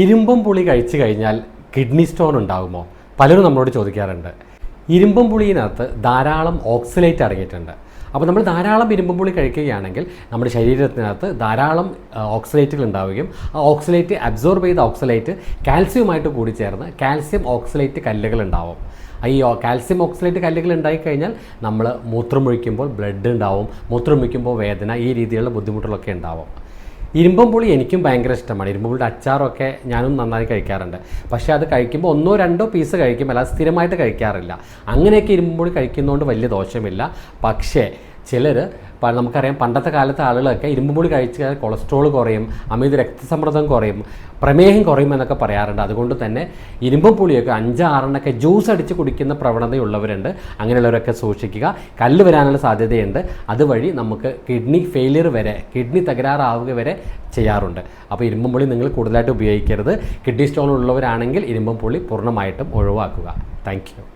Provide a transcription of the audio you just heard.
ഇരുമ്പം പുളി കഴിച്ചു കഴിഞ്ഞാൽ കിഡ്നി സ്റ്റോൺ ഉണ്ടാകുമോ പലരും നമ്മളോട് ചോദിക്കാറുണ്ട്. ഇരുമ്പം പുളിയിനകത്ത് ധാരാളം ഓക്സിലേറ്റ് അടങ്ങിയിട്ടുണ്ട് അപ്പോൾ നമ്മൾ ധാരാളം ഇരുമ്പം പുളി കഴിക്കുകയാണെങ്കിൽ നമ്മുടെ ശരീരത്തിനകത്ത് ധാരാളം ഓക്സിലേറ്റുകൾ ഉണ്ടാവുകയും ആ ഓക്സിലേറ്റ് അബ്സോർബ് ചെയ്ത ഓക്സിലേറ്റ് കാൽസ്യവുമായിട്ട് കൂടി ചേർന്ന് കാൽസ്യം ഓക്സിലേറ്റ് കല്ലുകൾ ഉണ്ടാവും. ഈ കാൽസ്യം ഓക്സിലേറ്റ് കല്ലുകൾ ഉണ്ടായിക്കഴിഞ്ഞാൽ നമ്മൾ മൂത്രമൊഴിക്കുമ്പോൾ ബ്ലഡ് ഉണ്ടാവും. മൂത്രമൊഴിക്കുമ്പോൾ വേദന ഈ രീതിയിലുള്ള ബുദ്ധിമുട്ടുകളൊക്കെ ഉണ്ടാവും. ഇരുമ്പം പുളി എനിക്കും ഭയങ്കര ഇഷ്ടമാണ്. ഇരുമ്പം പുളിയുടെ അച്ചാറൊക്കെ ഞാനും നന്നായി കഴിക്കാറുണ്ട്. പക്ഷേ അത് കഴിക്കുമ്പോൾ ഒന്നോ രണ്ടോ പീസ് കഴിക്കും അല്ലാതെ സ്ഥിരമായിട്ട് കഴിക്കാറില്ല. അങ്ങനെയൊക്കെ ഇരുമ്പം പുളി കഴിക്കുന്നതുകൊണ്ട് വലിയ ദോഷമില്ല. പക്ഷേ ചിലർ നമുക്കറിയാം പണ്ടത്തെ കാലത്തെ ആളുകളൊക്കെ ഇരുമ്പുപൊടി കഴിച്ചാൽ കൊളസ്ട്രോൾ കുറയും അമിത രക്തസമ്മർദ്ദം കുറയും പ്രമേഹം കുറയും എന്നൊക്കെ പറയാറുണ്ട്. അതുകൊണ്ട് തന്നെ ഇരുമ്പും പുളിയൊക്കെ അഞ്ച് ആറെണ്ണൊക്കെ ജ്യൂസ് അടിച്ച് കുടിക്കുന്ന പ്രവണതയുള്ളവരുണ്ട്. അങ്ങനെയുള്ളവരൊക്കെ സൂക്ഷിക്കുക. കല്ല് വരാനുള്ള സാധ്യതയുണ്ട്. അതുവഴി നമുക്ക് കിഡ്നി ഫെയിലിയർ വരെ കിഡ്നി തകരാറാവുക വരെ ചെയ്യാറുണ്ട്. അപ്പോൾ ഇരുമ്പും നിങ്ങൾ കൂടുതലായിട്ട് ഉപയോഗിക്കരുത്. കിഡ്നി സ്റ്റോൺ ഉള്ളവരാണെങ്കിൽ ഇരുമ്പും പുളി പൂർണമായിട്ടും ഒഴിവാക്കുക. താങ്ക്